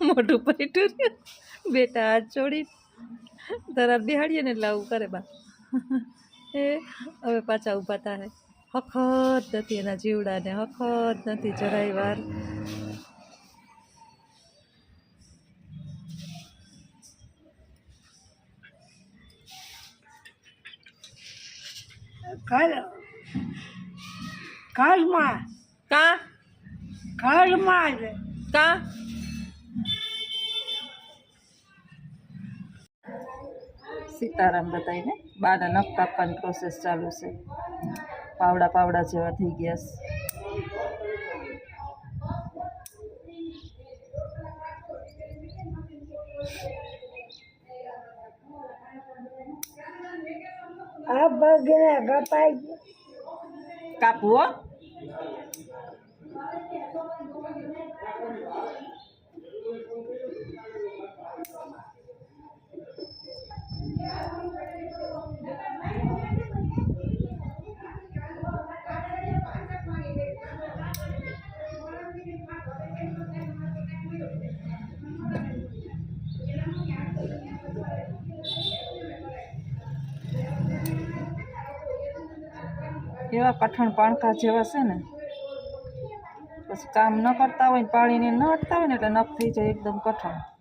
મોટું પૈટું. બેટા હાથ છોડી તરા બિહાડીએ ને એટલે આવું કરે બા. એ હવે પાછા ઊભા થાય. હખત નથી એના જીવડાને હખત નથી જરાય વાર. કાલ કાલમાં કા? ઘરમાં જ. કા? સીતારામ બતાવીને બાને નખ કાપવાની પ્રોસેસ ચાલુ છે. પાવડા પાવડા જેવા થઈ ગયા છે. આ પગને કપાઈ કાપવું એવા કઠણ પાણકા જેવા છે ને? પછી કામ ન કરતા હોય પાણીને ન અટતા હોય ને, એટલે નખ થઈ જાય એકદમ કઠણ.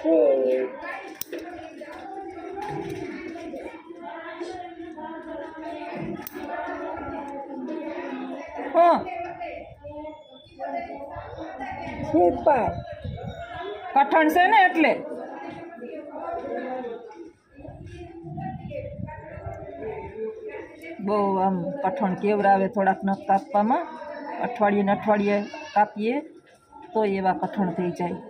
હા સિપાઈ કઠણ છે ને એટલે બહુ આમ કઠણ કેવરાવે થોડાક નખ કાપવામાં. અઠવાડિયે ને અઠવાડિયે કાપીએ, તો એવા કઠણ થઈ જાય.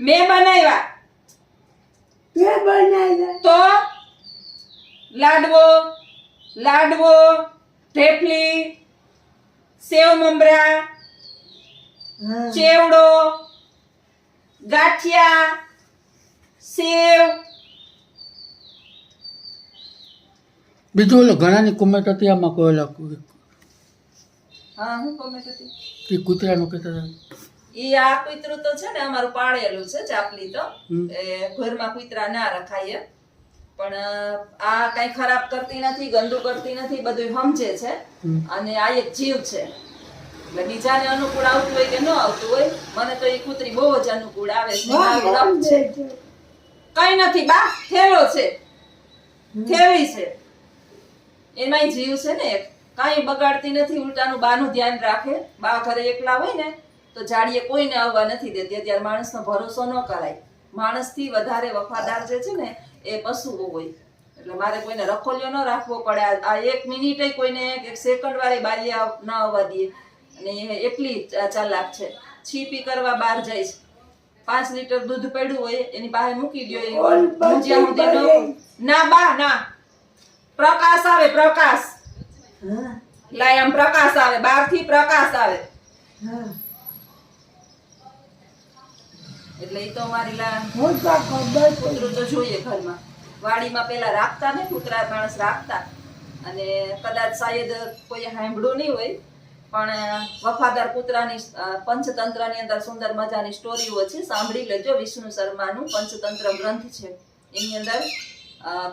મેં બનાવ્યા. તે બનાવ્યા? તો લાડવો લાડવો ઢેફલી સેવ મમરા ચેવડો ગાંઠિયા સેવ. બીજું ઓલો ઘણાની કોમેન્ટ હતી આમાં કોઈ હા હું કોમેન્ટ હતી? કે કૂતરાનું કહેતા હતા. ઈ આ કૂતરું તો છે ને અમારું પાળેલું છે ચાપલી તો. એ ઘરમાં કૂતરા ના રખાય પણ આ કઈ ખરાબ કરતી નથી ગંદુ કરતી નથી બધું સમજે છે. અને આ એક જીવ છે. એટલે બીજાને અનુકૂળ આવતું હોય કે ન આવતું હોય મને તો એ કૂતરી બહુ જ અનુકૂળ આવે છે. છે. કઈ નથી બા થેલો છે. થેલી છે. એમાંય જીવ છે ને એક. કાંઈ બગાડતી નથી ઉલટાનું બાનું ધ્યાન રાખે. બા ઘરે એકલા હોય ને તો જાડીએ કોઈને આવવા નથી દેતી. અત્યારે માણસનો ભરોસો ન કરાય. માણસથી વધારે વફાદાર જે છે ને એ પશુઓ હોય. એટલે મારે કોઈને રખોલ્યો ન રાખવો પડે. આ- એક મિનિટે કોઈને એક સેકન્ડ વાળી બારીએ ન આવવા દે. અને એટલી ચાલાક છે. છીપી કરવા બહાર જાય છે. પાંચ લીટર દૂધ પડ્યું હોય એની પાસે મૂકી દો ન- બા ના. પ્રકાશ આવે પ્રકાશ. લાય આમ પ્રકાશ આવે બહારથી પ્રકાશ આવે. એટલે એ તો મારી લા તો કૂતરું તો જોઈએ ઘરમાં. વાડીમાં પેલા રાખતા ને કૂતરા માણસ રાખતા. અને કદાચ શાયદ કોઈ સાંભળ્યું નહીં હોય પણ વફાદાર કૂતરાની પંચતંત્રની અંદર સુંદર મજાની સ્ટોરીઓ છે. સાંભળી લેજો વિષ્ણુ શર્માનું પંચતંત્ર ગ્રંથ છે. એની અંદર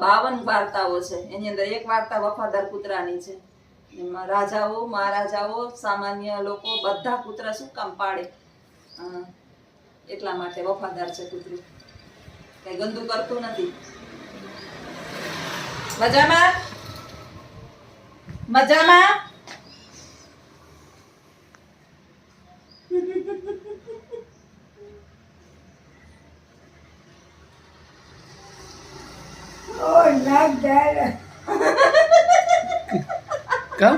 બાવન વાર્તાઓ છે. એની અંદર એક વાર્તા વફાદાર કૂતરાની છે. રાજાઓ, મહારાજાઓ, સામાન્ય લોકો, બધા કૂતરા શું કામ પાડે? એટલા માટે વફાદાર છે કૂતરું કઈ ગંદુ કરતું નથી. મજામાં? મજામાં ઓ નાક જાય કા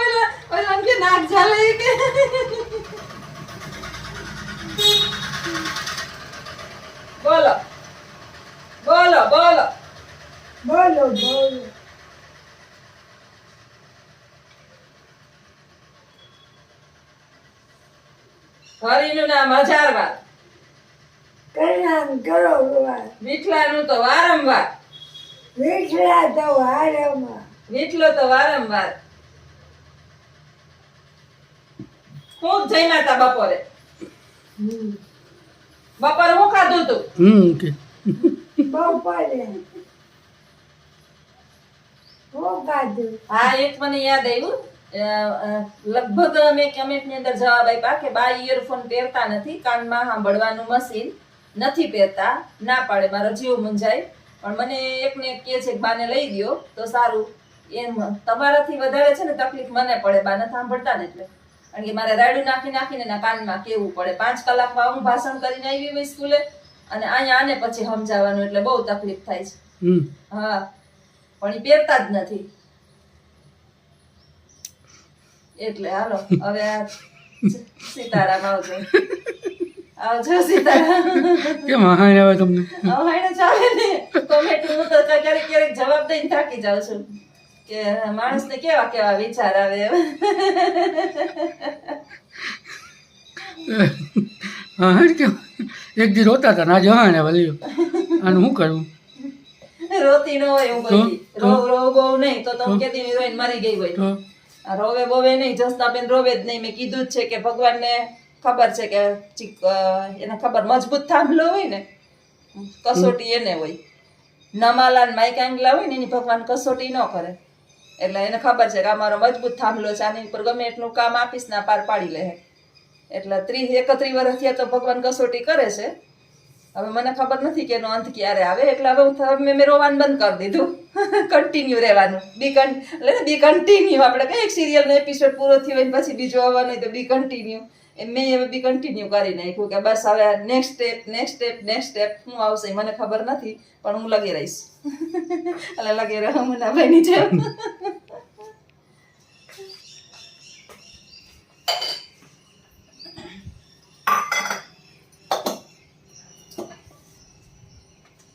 ઓલા ઓલા કે નાક ઝાલે ઈ કે બોલો. બોલો બોલો. બોલો બોલો. હરીનું નામ હજારવાર. કલ્યાણ કરો ભગવાન. વિઠલાનું તો વારંવાર. વિઠલા તો વારંવાર. વિઠલો તો વારંવાર. ખૂબ જમ્યા તા બપોરે. હમ. બપોરે હું ખાધું તું? હમ કે. બપોરે હું ખાધું. હા એક મને યાદ આવ્યું. અ, અ, લગભગ મેં કમેન્ટની અંદર જવાબ આપ્યા કે બા ઇયરફોન પહેરતા નથી કાનમાં સાંભળવાનું મશીન નથી પહેરતા. ના પાડે મારો જીવ મૂંઝાય. પણ મને એકને એક કહે છે કે બાને લઈ દ્યો તો સારું. એમ તમારાથી વધારે છે ને તકલીફ મને પડે બા નથી સાંભળતા ને એટલે. કારણ કે મારે રાયડું નાખી નાખીને એના કાનમાં કેવું પડે? પાંચ કલાક હું ભાષણ કરીને આવી હોય સ્કૂલે અને અહીંયા આને પછી સમજાવવાનું એટલે બહુ તકલીફ થાય છે. હા. પણ એ પહેરતા જ નથી. એટલે હાલો હવે આ સીતારામ આવજો. આવજો સીતારામ. કેમ હાઈ આવે તમને? હવે એને ચાલે ને. કોમેન્ટ હું તો ક્યારેક ક્યારેક જવાબ દઈને થાકી જાઉં છું. કે માણસને કેવા કેવા વિચાર આવે. હા કેમ એક દી રોતા હતા ના જવા ને આવે અને શું કરવું રોતી ન હોય હું? કોઈ. રોવ રોવ બહુ નહીં તો તમે કેતી હિરોઈન મરી ગઈ હોય. આ રોવે બોવે નહીં જસતાબેન રોવે જ નહીં. મેં કીધું જ છે કે ભગવાનને ખબર છે કે ચીક એને ખબર મજબૂત થાંભલો હોય ને કસોટી એને હોય. નમાલા ને માઈક આંગલા હોય ને એની ભગવાન કસોટી ન કરે. એટલે એને ખબર છે કે અમારો મજબૂત થાંભલો છે, આની ઉપર ગમે એટલું કામ આપીશ ને પાર પાડી લે. એટલે ત્રીસ એકત્રીસ વર્ષ થયા તો ભગવાન કસોટી કરે છે. હવે મને ખબર નથી કે એનો અંત ક્યારે આવે, એટલે હવે હું મેં રોવાનું બંધ કરી દીધું. કન્ટિન્યુ રહેવાનું. બી કન એટલે બી કન્ટિન્યુ આપણે કઈ એક સિરિયલનો એપિસોડ પૂરો થયો હોય પછી બીજો આવવાનો તો બી કન્ટિન્યુ મેં હવે બી કન્ટિન્યુ કરી નાખ્યું કે બસ હવે next step next step next step શું આવશે એ મને ખબર નથી, પણ હું લગી રહીશ. એટલે લગી રહું, મુનાભાઈની જેમ.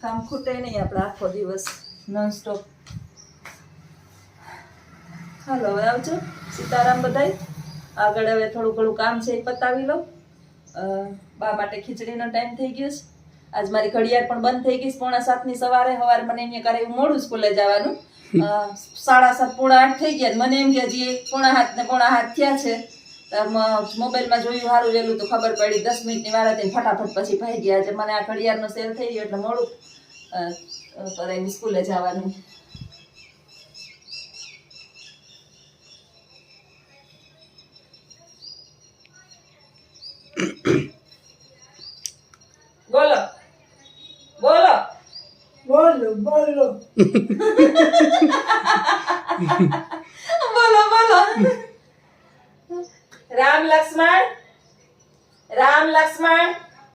કામ ખૂટે નહીં આપણે આખો દિવસ નોન સ્ટોપ હાલો, હવે આવજો. સીતારામ બધાય. આગળ હવે થોડું ઘણું કામ છે એ પતાવી લઉં. બા માટે ખીચડીનો ટાઈમ થઈ ગયો છે. આજ મારી ઘડિયાળ પણ બંધ થઈ ગઈ છે. પોણા સાતની સવારે. સવારે મને અહીંયા કરે એવું મોડું સ્કૂલે જવાનું. સાડા સાત, પોણા આઠ થઈ ગયા મને એમ કે, હજી પોણા હાથ ને પોણા હાથ થયા છે. મોબાઈલમાં જોયું સારું રહેલું તો ખબર પડી. દસ મિનિટની વાર હતી ફટાફટ પછી ભાઈ ગયા. છે મને આ ઘડિયાળનો સેલ થઈ ગયો, એટલે મોડું. પર એની સ્કૂલે જવાનું. બોલો બોલો બોલો બોલો બોલો બોલો રામ લક્ષ્મણ રામ લક્ષ્મણ